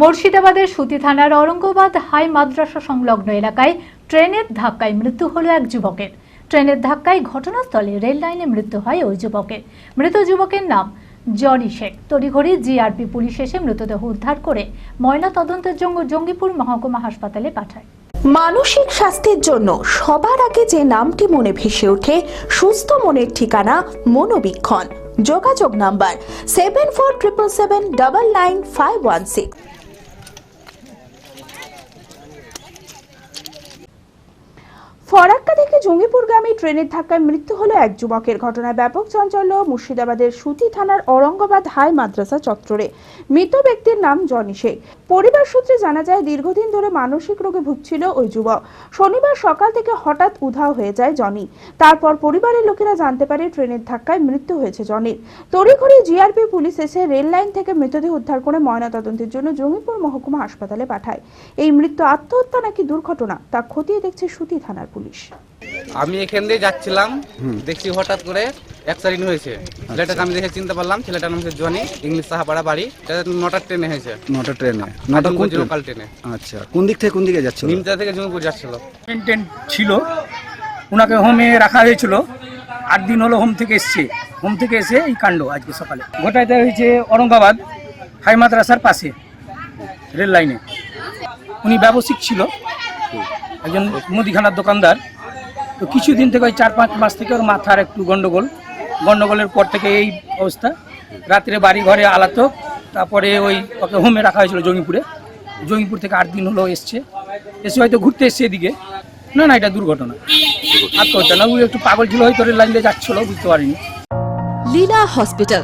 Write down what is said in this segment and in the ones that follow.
মুর্শিদাবাদের সুতি থানার অরঙ্গাবাদ হাই মাদ্রাসা সংলগ্ন এলাকায় ট্রেনের ধাক্কায় মৃত্যু হলো এক যুবকের। ট্রেনের ধাক্কায় ঘটনাস্থলে রেল লাইনে মৃত্যু হয় ওই যুবকের। মৃত যুবকের নাম জনি শেখ। তড়িঘড়ি জিআরপি পুলিশ এসে মৃতদেহ উদ্ধার করে ময়না তদন্তের জন্য জঙ্গিপুর মহকুমা হাসপাতালে পাঠায়। মানসিক স্বাস্থ্যের জন্য সবার আগে যে নামটি মনে ভেসে ওঠে, সুস্থ মনের ঠিকানা মনোবীক্ষণ। যোগাযোগ number seven four triple seven double nine five one six Farakka থেকে জঙ্গিপুরগামী ট্রেনের ধাক্কায় মৃত্যু হলো এক যুবকের। ঘটনায় ব্যাপক চাঞ্চল্য, মুর্শিদাবাদের সুতি থানার অরঙ্গাবাদ হাই মাদ্রাসা চত্বরে। মৃত ব্যক্তির নাম জনি শেখ। পরিবার সূত্রে জানা যায়, দীর্ঘদিন ধরে মানসিক রোগে ভুগছিল ওই যুবক। শনিবার সকাল থেকে হঠাৎ উধাও হয়ে যায় জনি। তারপর পরিবারের লোকেরা জানতে পারে, ট্রেনের ধাক্কায় মৃত্যু হয়েছে জনির। তড়িঘড়ি জিআরপি পুলিশ এসে রেল লাইন থেকে মৃতদেহ উদ্ধার করে ময়নাতদন্তের জন্য জঙ্গিপুর মহকুমা হাসপাতালে পাঠায়। এই মৃত্যু আত্মহত্যা নাকি দুর্ঘটনা, তা খতিয়ে দেখছে সুতি থানার পুলিশ। আমি এখান দিয়ে যাচ্ছিলাম দেখছি হঠাৎ করে অ্যাক্সিডেন্ট হয়েছে। ছেলেটাকে আমি দেখে চিনতে পারলাম ছেলেটার নাম হচ্ছে জনি ইংলিশ সাহাপাড়া বাড়ি। এটা নটার ট্রেনে হয়েছে। নটা ট্রেনে নটা কোন লোকাল ট্রেনে আচ্ছা কোন দিক থেকে কোন দিকে যাচ্ছিল? নিমতা থেকে জঙ্গিপুর যাচ্ছিল। পেন্টেন্ট ছিল। ওনাকে হোমে রাখা হয়েছিল। আট দিন হলো হোম থেকে এসছে। হোম থেকে এসে এই কাণ্ড আজকে সকালে। ঘটাইতে হয়েছে অরঙ্গাবাদ হাই মাদ্রাসার পাশে রেল লাইনে। উনি ব্যবসায়িক ছিল। একজন মুদিখানার দোকানদার। তো কিছুদিন থেকে ওই চার পাঁচ মাস থেকে ওর মাথার একটু গন্ডগোল। গন্ডগোলের পর থেকে এই অবস্থা। রাত্রে বাড়ি ঘরে আলাতো। তারপরে ওই ওকে হোমে রাখা হয়েছিল জঙ্গিপুরে। জঙ্গিপুর থেকে আট দিন হলো এসছে। এসে হয়তো ঘুরতে এসছে এদিকে। না না, এটা দুর্ঘটনা। আত্মহত্যা না ওই একটু পাগল ছিল, হয়তো লাইন দিয়ে যাচ্ছিল, বুঝতে পারিনি। Leela hospital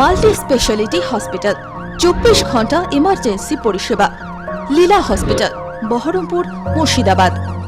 multi speciality hospital চব্বিশ ঘণ্টা ইমার্জেন্সি পরিষেবা। লীলা হসপিটাল বহরমপুর মুর্শিদাবাদ।